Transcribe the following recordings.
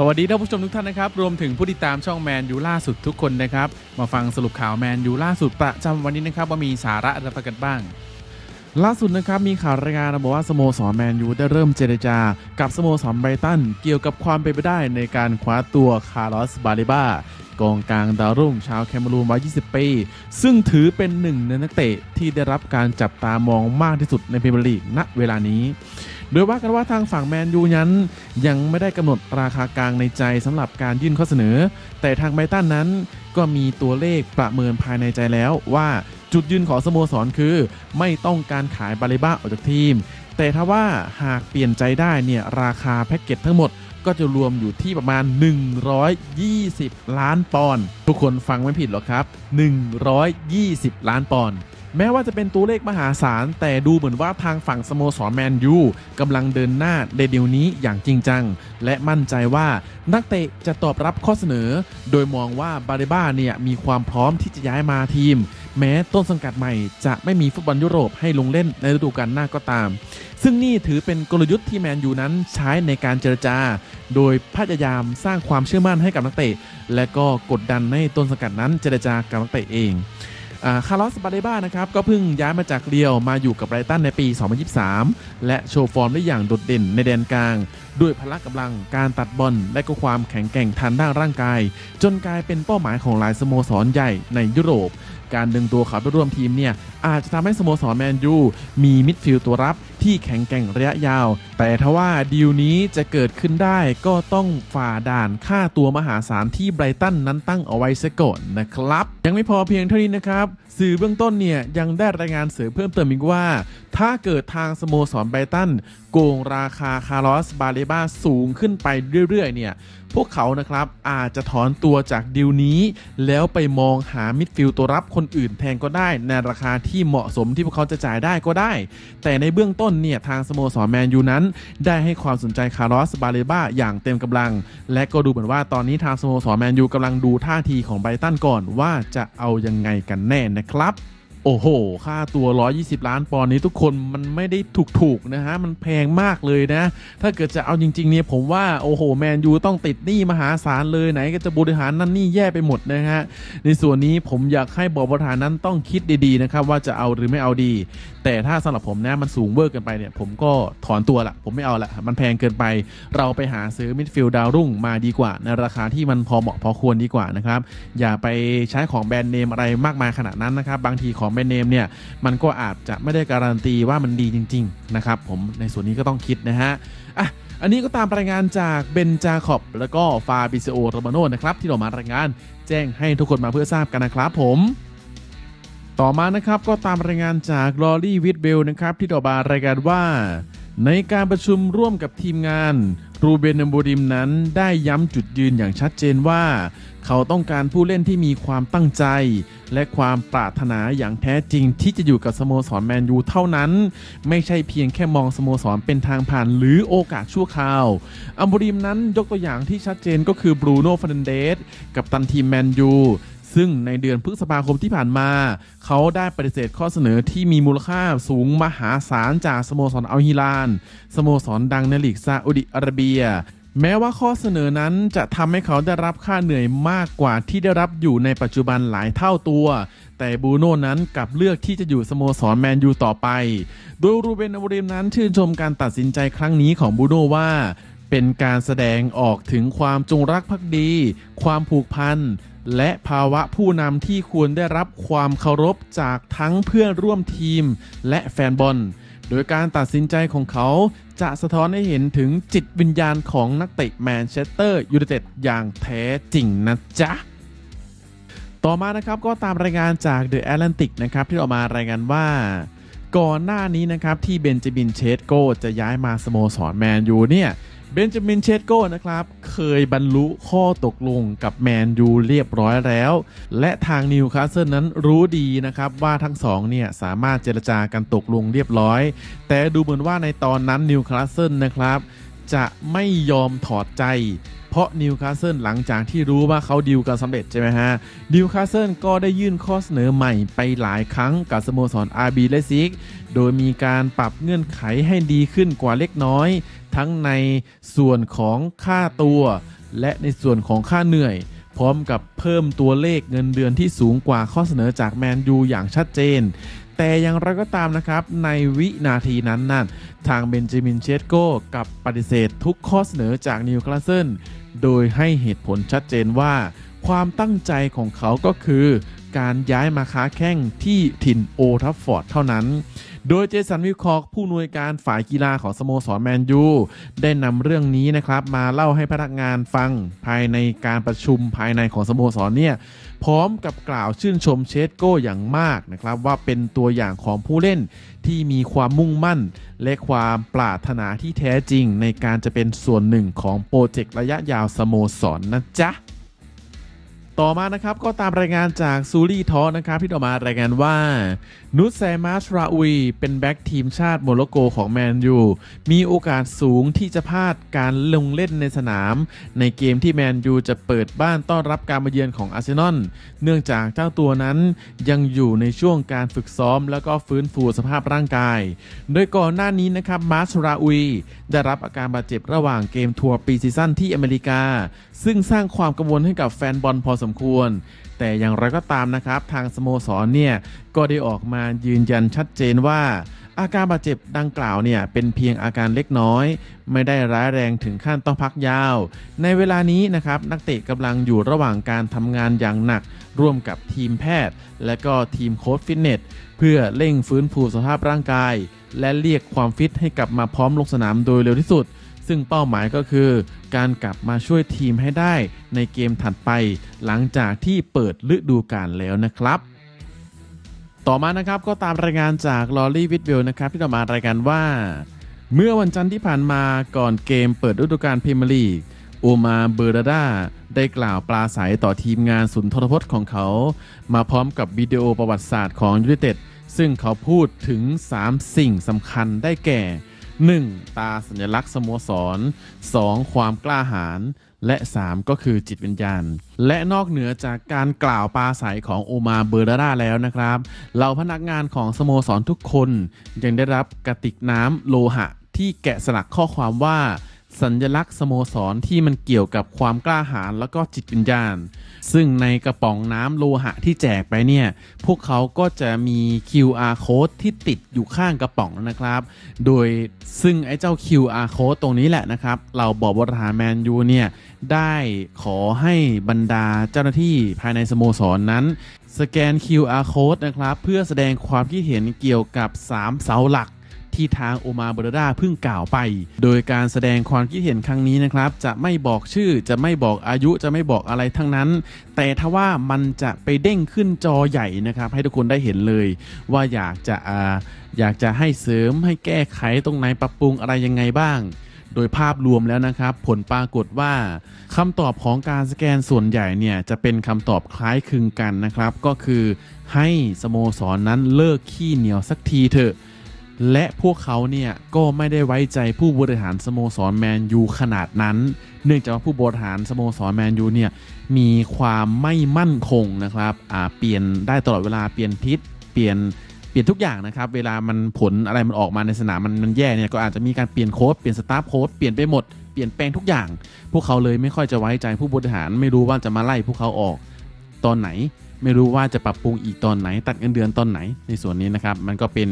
สวัสดีท่านผู้ชมทุกท่านนะครับ รวมถึงผู้ติดตามช่องแมนยูล่าสุดทุกคนนะครับ มาฟังสรุปข่าวแมนยูล่าสุดประจำวันนี้นะครับ ว่ามีสาระอะไรกันบ้าง ล่าสุดนะครับมีข่าวรายงานบอกว่าสโมสรแมนยูได้เริ่มเจรจา กับสโมสรไบรตันเกี่ยวกับความเป็นไปได้ในการคว้าตัวคาร์ลอสบาเลบา กองกลางดาวรุ่งชาวแคเมรูนวัย 20 ปี ซึ่งถือเป็นหนึ่งในนักเตะที่ได้รับการจับตามองมากที่สุดในพรีเมียร์ลีกณเวลานี้ โดยว่ากันว่าทางฝั่งแมนยูนั้น ยังไม่ได้กำหนดราคากลางในใจสำหรับการยื่นข้อเสนอ แต่ทางไบรตันนั้นก็มีตัวเลขประเมินภายในใจแล้วว่าจุดยืนของสโมสรคือ ไม่ต้องการขายบาเลบ้าออกจากทีม แต่ถ้าว่าหากเปลี่ยนใจได้เนี่ยราคาแพ็กเกจทั้งหมดก็จะรวมอยู่ที่ประมาณ 120 ล้านปอนด์ทุกคนฟังไม่ผิดหรอกครับ 120 ล้านปอนด์แม้ว่าจะเป็นตัวเลขมหาศาล แต่ดูเหมือนว่าทางฝั่งสโมสรแมนยูกำลังเดินหน้าในเดียวนี้อย่างจริงจัง และมั่นใจว่านักเตะจะตอบรับข้อเสนอ โดยมองว่าบาเรบ้าเนี่ยมีความพร้อมที่จะย้ายมาทีม แม้ต้นสังกัดใหม่จะไม่มีฟุตบอลยุโรปให้ลงเล่นในฤดูกาลหน้าก็ตาม ซึ่งนี่ถือเป็นกลยุทธ์ที่แมนยูนั้นใช้ในการเจรจา โดยพยายามสร้างความเชื่อมั่นให้กับนักเตะ และก็กดดันให้ต้นสังกัดนั้นเจรจากับนักเตะเองคาร์ลอสบาเลบ้านะครับก็เพิ่งย้ายมาจากเรียวมาอยู่กับไรตันในปี 2023 และโชว์ฟอร์มได้อย่างโดดเด่นในแดนกลาง ด้วยพละกำลังการตัดบอลและก็ความแข็งแกร่งทางด้านร่างกาย จนกลายเป็นเป้าหมายของหลายสโมสรใหญ่ในยุโรป การดึงตัวเขาไปร่วมทีมเนี่ยอาจจะทำให้สโมสรแมนยูมีมิดฟิลด์ตัวรับ ที่แข็งแกร่งระยะยาว แต่ถ้าว่าดีลนี้จะเกิดขึ้นได้ก็ต้องฝ่าด่านค่าตัวมหาศาลที่ไบรตันนั้นตั้งเอาไว้ซะก่อนนะครับ ยังไม่พอเพียงเท่านี้นะครับ สื่อเบื้องต้นเนี่ยยังได้รายงานเสริมเพิ่มเติมอีกว่า ถ้าเกิดทางสโมสรไบรตันโกงราคาคาร์ลอสบาเลบาสูงขึ้นไปเรื่อยๆเนี่ยพวกเขานะครับอาจจะถอนตัวจากดีลนี้ แล้วไปมองหามิดฟิลด์ตัวรับคนอื่นแทนก็ได้ ในราคาที่เหมาะสมที่พวกเขาจะจ่ายได้ก็ได้ แต่ในเบื้องต้นเนี่ยทางสโมสรแมนยูนั้น ได้ให้ความสนใจคาร์ลอสบาเลบ้าอย่างเต็มกำลัง และก็ดูเหมือนว่าตอนนี้ทางสโมสรแมนยูกำลังดูท่าทีของไบตันก่อนว่าจะเอายังไงกันแน่นะครับ โอ้โห ค่าตัว 120 ล้านปอนด์นี้ทุกคนมันไม่ได้ถูกๆนะฮะ มันแพงมากเลยนะ ถ้าเกิดจะเอาจริงๆเนี่ยผมว่า โอ้โห แมนยูต้องติดหนี้มหาศาลเลยไหนก็จะบริหารนั่นนี่แย่ไปหมดนะฮะ ในส่วนนี้ผมอยากให้บอร์ดบริหารนั้นต้องคิดดีๆนะครับว่าจะเอาหรือไม่เอาดี แต่ถ้าสำหรับผมนะมันสูงเวอร์เกินไปเนี่ยผมก็ถอนตัวละ ผมไม่เอาละ มันแพงเกินไป เราไปหาซื้อมิดฟิลด์ดาวรุ่งมาดีกว่าในราคาที่มันพอเหมาะพอควรดีกว่านะครับ อย่าไปใช้ของแบรนด์เนมอะไรมากมายขนาดนั้นนะครับ บางทีของรนด์เนมเนี่ยมันก็อาจจะไม่ได้การันตีว่ามันดีจริง ๆ นะครับผมในส่วนนี้ก็ต้องคิดนะฮะอะอันนี้ก็ตามรายงานจากเบนจาคอบแล้วก็ฟาบิเซโอโรมาโนนะครับที่เรามารายงานแจ้งให้ทุกคนมาเพื่อทราบกันนะครับผมต่อมานะครับก็ตามรายงานจากลอรี่วิดเบลนะครับที่ต่อมารายงานว่า ในการประชุมร่วมกับทีมงาน รูเบนนมโบดิมนั้นได้ย้ำจุดยืนอย่างชัดเจนว่า เขาต้องการผู้เล่นที่มีความตั้งใจ และความปรารถนาอย่างแท้จริงที่จะอยู่กับสโมสรแมนยูเท่านั้น ไม่ใช่เพียงแค่มองสโมสรเป็นทางผ่านหรือโอกาสชั่วคราว อัมโบริมนั้นยกตัวอย่างที่ชัดเจนก็คือบรูโน่ฟานันเดสกับตันทีมแมนยู ซึ่งในเดือนพฤษภาคมที่ผ่านมา เขาได้ปฏิเสธข้อเสนอที่มีมูลค่าสูงมหาศาลจากสโมสรอัลฮิลาน สโมสรดังในลีกซาอุดิอาระเบียแม้ว่าข้อเสนอนั้นจะทำให้เขาได้รับค่าเหนื่อยมากกว่าที่ได้รับอยู่ในปัจจุบันหลายเท่าตัว แต่บูโน่นั้นกลับเลือกที่จะอยู่สโมสรแมนยูต่อไป โดยรูเบนอมริมนั้นชื่นชมการตัดสินใจครั้งนี้ของบูโน่ว่า เป็นการแสดงออกถึงความจงรักภักดี ความผูกพัน และภาวะผู้นำที่ควรได้รับความเคารพจากทั้งเพื่อนร่วมทีมและแฟนบอล โดยการตัดสินใจของเขาจะสะท้อนให้เห็นถึงจิตวิญญาณของนักเตะแมนเชสเตอร์ยูไนเต็ดอย่างแท้จริงนะจ๊ะต่อมานะครับก็ตามรายงานจาก The Atlantic นะครับที่ออกมารายงานว่า ก่อนหน้านี้นะครับที่เบนจามินเชสโกจะย้ายมาสโมสรแมนยูเนี่ย เบนจามินเชตโก้นะครับ เคยบรรลุข้อตกลงกับแมนยูเรียบร้อยแล้ว และทางนิวคาสเซิลนั้นรู้ดีนะครับ ว่าทั้งสองเนี่ยสามารถเจรจากันตกลงเรียบร้อย แต่ดูเหมือนว่าในตอนนั้นนิวคาสเซิลนะครับ จะไม่ยอมถอดใจ เพราะนิวคาสเซิลหลังจากที่รู้ว่าเขาดีลกันสำเร็จใช่ไหมฮะนิวคาสเซิลก็ได้ยื่นข้อเสนอใหม่ไปหลายครั้งกับสโมสรอาร์บีและซิกโดยมีการปรับเงื่อนไขให้ดีขึ้นกว่าเล็กน้อย ทั้งในส่วนของค่าตัว และในส่วนของค่าเหนื่อย พร้อมกับเพิ่มตัวเลขเงินเดือนที่สูงกว่าข้อเสนอจากแมนยูอย่างชัดเจน แต่อย่างไรก็ตามนะครับ ในวินาทีนั้นนั่นทางเบนจามินเชสโกกับปฏิเสธทุกข้อเสนอจากนิวคาสเซิลโดยให้เหตุผลชัดเจนว่า ความตั้งใจของเขาก็คือ การย้ายมาค้าแข้งที่ถิ่นโอทัฟฟอร์ดเท่านั้น โดยเจสันวิคอกผู้นวยการฝ่ายกีฬาของสโมสรแมนยูได้นำเรื่องนี้นะครับ มาเล่าให้พนักงานฟังภายในการประชุมภายในของสโมสรเนี่ย พร้อมกับกล่าวชื่นชมเชสโก้อย่างมากนะครับ ว่าเป็นตัวอย่างของผู้เล่นที่มีความมุ่งมั่น และความปรารถนาที่แท้จริงในการจะเป็นส่วนหนึ่งของโปรเจกต์ระยะยาวสโมสรนนะจ๊ะ ต่อมานะครับก็ตามรายงานจากซูรี่ทอนะครับที่ต่อมารายงานว่านุสแซมัสราอุยเป็นแบ็กทีมชาติโมร็อกโกของแมนยูมีโอกาสสูงที่จะพลาดการลงเล่นในสนาม ในเกมที่แมนยูจะเปิดบ้านต้อนรับการมาเยือนของอาร์เซนอลเนื่องจากเจ้าตัวนั้นยังอยู่ในช่วงการฝึกซ้อม แล้วก็ฟื้นฟูสภาพร่างกาย โดยก่อนหน้านี้นะครับมาสราอุยได้รับอาการบาดเจ็บระหว่างเกมทัวร์ปีซีซั่นที่อเมริกา ซึ่งสร้างความกังวลให้กับแฟนบอลพอสมควร แต่อย่างไรก็ตามนะครับ ทางสโมสรเนี่ยก็ได้ออกมายืนยันชัดเจนว่า อาการบาดเจ็บดังกล่าวเนี่ยเป็นเพียงอาการเล็กน้อย ไม่ได้ร้ายแรงถึงขั้นต้องพักยาว ในเวลานี้นะครับนักเตะกำลังอยู่ระหว่างการทำงานอย่างหนัก ร่วมกับทีมแพทย์ และก็ทีมโค้ชฟิตเนสเพื่อเร่งฟื้นฟูสภาพร่างกาย และเรียกความฟิตให้กลับมาพร้อมลงสนามโดยเร็วที่สุด ซึ่งเป้าหมายก็คือ การกลับมาช่วยทีมให้ได้ในเกมถัดไป หลังจากที่เปิดฤดูกาลแล้วนะครับต่อมานะครับก็ตามรายงานจากลอรี่วิดเวลนะครับที่ต่อมารายงานว่า เมื่อวันจันทร์ที่ผ่านมาก่อนเกมเปิดฤดูกาลพรีเมียร์ลีกโอมาเบอร์ดาดาได้กล่าวปราศัยต่อทีมงานสุนทรพจน์ของเขา มาพร้อมกับวิดีโอประวัติศาสตร์ของยูไนเต็ดซึ่งเขาพูดถึง 3 สิ่งสำคัญได้แก่ 1. ตาสัญลักษณ์สโมสร 2. ความกล้าหาญและ 3 ก็คือจิตวิญญาณ และนอกเหนือจากการกล่าวปาศัยของโอมาเบอร์ดาราแล้วนะครับเหล่าพนักงานของสโมสรทุกคน ยังได้รับกระติกน้ำโลหะที่แกะสลักข้อความว่า สัญลักษณ์สโมสรที่มันเกี่ยวกับความกล้าหาญแล้วก็จิตวิญญาณ ซึ่งในกระป๋องน้ำโลหะที่แจกไปเนี่ย พวกเขาก็จะมี QR code ที่ติดอยู่ข้างกระป๋องนะครับ โดยซึ่งไอ้เจ้า QR code ตรงนี้แหละนะครับ เราบอกบริหารแมนยูเนี่ย ได้ขอให้บรรดาเจ้าหน้าที่ภายในสโมสรนนั้นสแกน QR code นะครับ เพื่อแสดงความคิดเห็นเกี่ยวกับ 3 เสาหลัก ที่ทางโอมาเบอร์ดาเพิ่งกล่าวไป โดยการแสดงความคิดเห็นครั้งนี้นะครับ จะไม่บอกชื่อจะไม่บอกอายุจะไม่บอกอะไรทั้งนั้น แต่ถ้าว่ามันจะไปเด้งขึ้นจอใหญ่นะครับให้ทุกคนได้เห็นเลย ว่าอยากจะออยากจะให้เสริมให้แก้ไขตรงไหนปรับปรุงอะไรยังไงบ้างโดยภาพรวมแล้วนะครับ ผลปรากฏว่าคำตอบของการสแกนส่วนใหญ่เนี่ย จะเป็นคำตอบคล้ายคลึงกันนะครับ ก็คือให้สโมสรนนั้นเลิกขี้เหนียวสักทีเถอะ และพวกเขาเนี่ยก็ไม่ได้ไว้ใจผู้บริหารสโมสรแมนยูขนาดนั้น เนื่องจากว่าผู้บริหารสโมสรแมนยูเนี่ยมีความไม่มั่นคงนะครับอ่าเปลี่ยนได้ตลอดเวลาเปลี่ยนทิศเปลี่ยนเปลี่ยนทุกอย่างนะครับ เวลามันผลอะไรมันออกมาในสนามมันมันแย่เนี่ยก็อาจจะมีการเปลี่ยนโค้ดเปลี่ยนสตาฟโค้ดเปลี่ยนไปหมดเปลี่ยนแปลงทุกอย่าง พวกเขาเลยไม่ค่อยจะไว้ใจผู้บริหารไม่รู้ว่าจะมาไล่พวกเขาออกตอนไหน ไม่รู้ว่าจะปรับปรุงอีกตอนไหน ตัดเงินเดือนตอนไหนในส่วนนี้นะครับ มันก็เป็น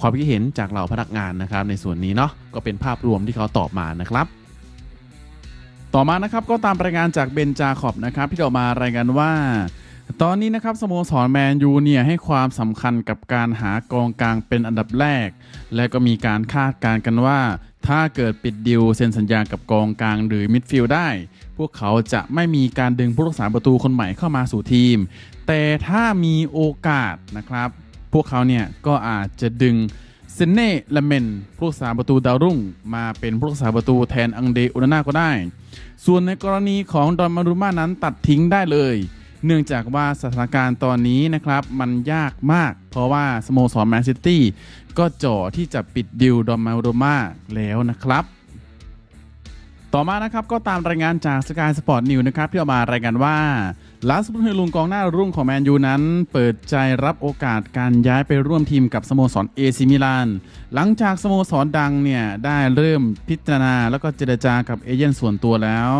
ความคิดเห็นจากเหล่าพนักงานนะครับ ในส่วนนี้เนาะก็เป็นภาพรวมที่เขาตอบมานะครับต่อมานะครับก็ตามรายงานจากเบนจาขอบนะครับที่ออกมารายงานว่า ตอนนี้นะครับสโมสรแมนยูเนี่ยให้ความสำคัญกับการหากองกลางเป็นอันดับแรก และก็มีการคาดการณ์กันว่า ถ้าเกิดปิดดิวเซ็นสัญญากับกองกลางหรือมิดฟิลด์ได้ พวกเขาจะไม่มีการดึงผู้รักษาประตูคนใหม่เข้ามาสู่ทีม แต่ถ้ามีโอกาสนะครับ พวกเขาเนี่ยก็อาจจะดึงเซนเน่ละเมนผู้รักษาประตูดาวรุ่ง มาเป็นผู้รักษาประตูแทนอังเดอุนาน่าก็ได้ ส่วนในกรณีของดอนมารุม่านั้นตัดทิ้งได้เลย เนื่องจากว่าสถานการณ์ตอนนี้นะครับ มันยากมาก เพราะว่าสโมสรแมนซิตี้ก็จ่อที่จะปิดดิวดอมมารุม่าแล้วนะครับ ต่อมานะครับก็ตามรายงานจาก Sky Sport News นะครับที่ออกมารายงานว่าลาสบุนเฮลุงกองหน้ารุ่งของแมนยูนั้น เปิดใจรับโอกาสการย้ายไปร่วมทีมกับสโมสรเอซิมิลาน หลังจากสโมสรดังเนี่ย ได้เริ่มพิจารณาแล้วก็เจรจากับเอเย่นส่วนตัวแล้ว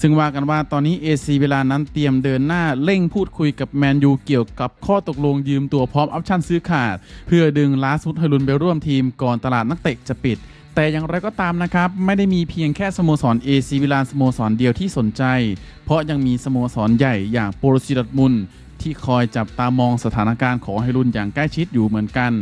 ซึ่งว่ากันว่าตอนนี้เอซีมิลานนั้นเตรียมเดินหน้าเร่งพูดคุยกับแมนยูเกี่ยวกับข้อตกลงยืมตัวพร้อมออปชั่นซื้อขาด เพื่อดึงลาสบุนเฮลุนไปร่วมทีมก่อนตลาดนักเตะจะปิด แต่อย่างไรก็ตามนะครับ ไม่ได้มีเพียงแค่สโมสรเอซีวิลานสโมสรเดียวที่สนใจ เพราะยังมีสโมสรใหญ่อย่างโปรซิดัตมุนที่คอยจับตามองสถานการณ์ของไฮรุนอย่างใกล้ชิดอยู่เหมือนกัน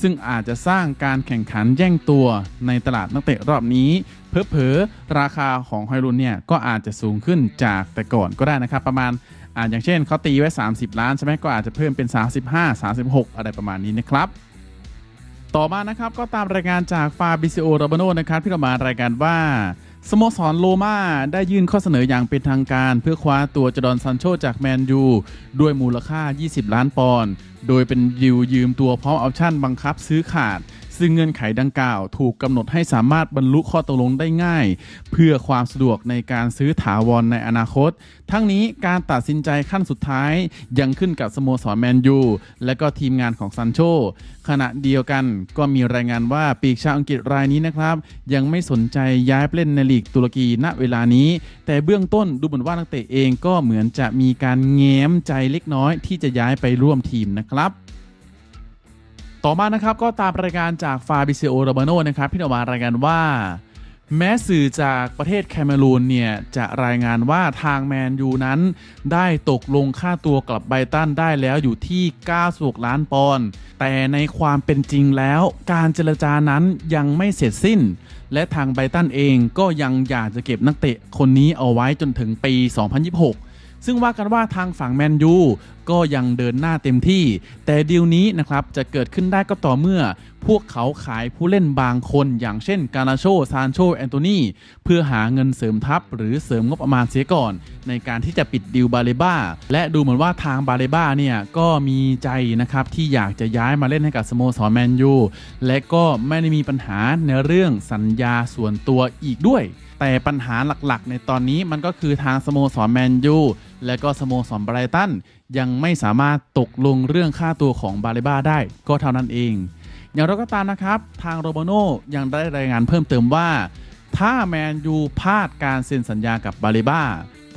ซึ่งอาจจะสร้างการแข่งขันแย่งตัวในตลาดนักเตะรอบนี้ เพอๆราคาของไฮรุนเนี่ยก็อาจจะสูงขึ้นจากแต่ก่อนก็ได้นะครับ ประมาณอ่าอย่างเช่นเขาตีไว้ 30 ล้านใช่ไหมก็อาจจะเพิ่มเป็น 35 36 อะไรประมาณนี้นะครับ ต่อมานะครับก็ตามรายงานจากฟาบิซิโอโรบาโนนะครับที่เรามารายการว่าสโมสรโลมาได้ยื่นข้อเสนออย่างเป็นทางการ เพื่อคว้าตัวจดอนซันโชจากแมนยูด้วยมูลค่า 20 ล้านปอนด์ โดยเป็นยิวยืมตัวพร้อมออปชั่นบังคับซื้อขาด ซึ่งเงื่อนไขดังกล่าว ถูกกำหนดให้สามารถบรรลุข้อตกลงได้ง่าย เพื่อความสะดวกในการซื้อถาวรในอนาคต ทั้งนี้การตัดสินใจขั้นสุดท้าย ยังขึ้นกับสโมสรแมนยูและก็ทีมงานของซันโชขณะเดียวกันก็มีรายงานว่าปีกชาวอังกฤษรายนี้นะครับ ยังไม่สนใจย้ายไปเล่นในลีกตุรกีณเวลานี้ แต่เบื้องต้นดูเหมือนว่านักเตะเองก็เหมือนจะมีการแง้มใจเล็กน้อยที่จะย้ายไปร่วมทีมนะครับ ต่อมานะครับก็ตามรายงานจากฟาบิเซโอโรบาโนนะครับที่ออกมารายงานว่า แม้สื่อจากประเทศแคเมรูนเนี่ย จะรายงานว่าทางแมนยูนั้น ได้ตกลงค่าตัวกลับไบตันได้แล้วอยู่ที่ 96 ล้านปอนด์แต่ในความเป็นจริงแล้ว การเจรจานั้นยังไม่เสร็จสิ้น และทางไบตันเองก็ยังอยากจะเก็บนักเตะคนนี้เอาไว้จนถึงปี 2026 ซึ่งว่ากันว่าทางฝั่งแมนยูก็ยังเดินหน้าเต็มที่ แต่ดีลนี้นะครับจะเกิดขึ้นได้ก็ต่อเมื่อ พวกเขาขายผู้เล่นบางคน อย่างเช่นกานาโชซานโชแอนโตนีเพื่อหาเงินเสริมทัพ หรือเสริมงบประมาณเสียก่อน ในการที่จะปิดดิวบาเลบ้าและดูเหมือนว่าทางบาเลบ้าเนี่ยก็มีใจนะครับที่อยากจะย้ายมาเล่นให้กับสโมสรแมนยูและก็ไม่ได้มีปัญหาในเรื่องสัญญาส่วนตัวอีกด้วย แต่ปัญหาหลักๆ ในตอนนี้มันก็คือทางสโมสรแมนยูและก็สโมสรไบรตันยังไม่สามารถตกลงเรื่องค่าตัวของบาเลบ้าได้ก็เท่านั้นเอง อย่างไรก็ตามนะครับ ทางโรบาโนยังได้รายงานเพิ่มเติมว่า ถ้าแมนยูพลาดการเซ็นสัญญากับบาเลบ้า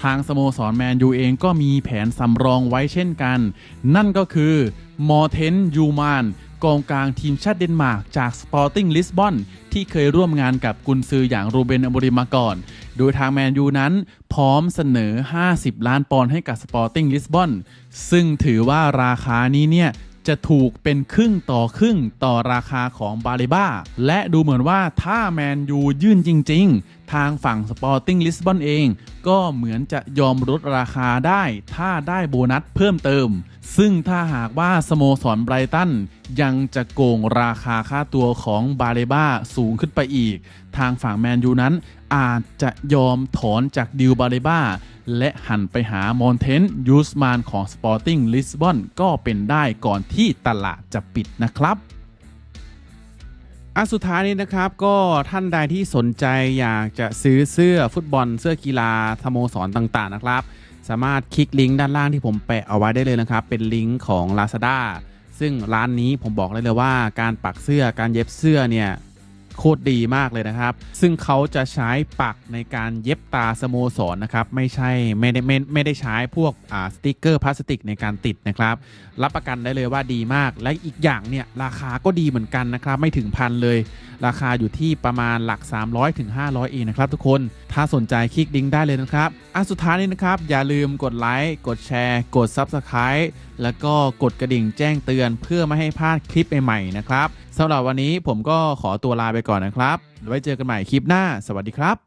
ทางสโมสรแมนยูเองก็มีแผนสำรองไว้เช่นกัน นั่นก็คือมอร์เทนยูมาน กองกลางทีมชาติเดนมาร์กจากสปอร์ติ้งลิสบอนที่เคยร่วมงานกับกุนซืออย่างรูเบนอโมริมาก่อน โดยทางแมนยูนั้นพร้อมเสนอ 50 ล้านปอนด์ให้กับสปอร์ติ้งลิสบอนซึ่งถือว่าราคานี้เนี่ย จะถูกเป็นครึ่งต่อครึ่งต่อราคาของบาเลบ้าและดูเหมือนว่าถ้าแมนยูยื่นจริง ๆ ทางฝั่งสปอร์ติ้งลิสบอนเอง ก็เหมือนจะยอมลดราคาได้ ถ้าได้โบนัสเพิ่มเติม ซึ่งถ้าหากว่าสโมสรไบรตันยังจะโกงราคาค่าตัวของบาเลบ้าสูงขึ้นไปอีก ทางฝั่งแมนยูนั้นอาจจะยอมถอนจากดิวบาเลบ้า และหันไปหา มอนเทนยูสมานของ Sporting Lisbon ก็เป็นได้ก่อนที่ตลาดจะปิดนะครับอันสุดท้ายนี้นะครับก็ท่านใดที่สนใจอยากจะซื้อเสื้อฟุตบอลเสื้อกีฬาสโมสรต่างๆนะครับ สามารถคลิกลิงก์ด้านล่างที่ผมแปะเอาไว้ได้เลยนะครับ เป็นลิงก์ของ Lazada ซึ่งร้านนี้ผมบอกเลยเลยว่าการปักเสื้อการเย็บเสื้อเนี่ย โคตรดีมากเลยนะครับ ซึ่งเขาจะใช้ปักในการเย็บตาสโมสรนะครับ ไม่ใช่ไม่ได้ไม่ไม่ได้ใช้พวกอ่าสติกเกอร์พลาสติกในการติดนะครับ รับประกันได้เลยว่าดีมาก และอีกอย่างเนี่ยราคาก็ดีเหมือนกันนะครับ ไม่ถึงพันเลย ราคาอยู่ที่ประมาณหลัก 300ถึง500เองนะครับทุกคน ถ้าสนใจคลิกลิงได้เลยนะครับอันสุดท้ายนี้นะครับ อย่าลืมกดไลค์กดแชร์ กด Subscribe แล้วก็กดกระดิ่งแจ้งเตือนเพื่อไม่ให้พลาดคลิปใหม่ๆนะครับ สำหรับวันนี้ผมก็ขอตัวลาไปก่อนนะครับ ไว้เจอกันใหม่คลิปหน้า สวัสดีครับ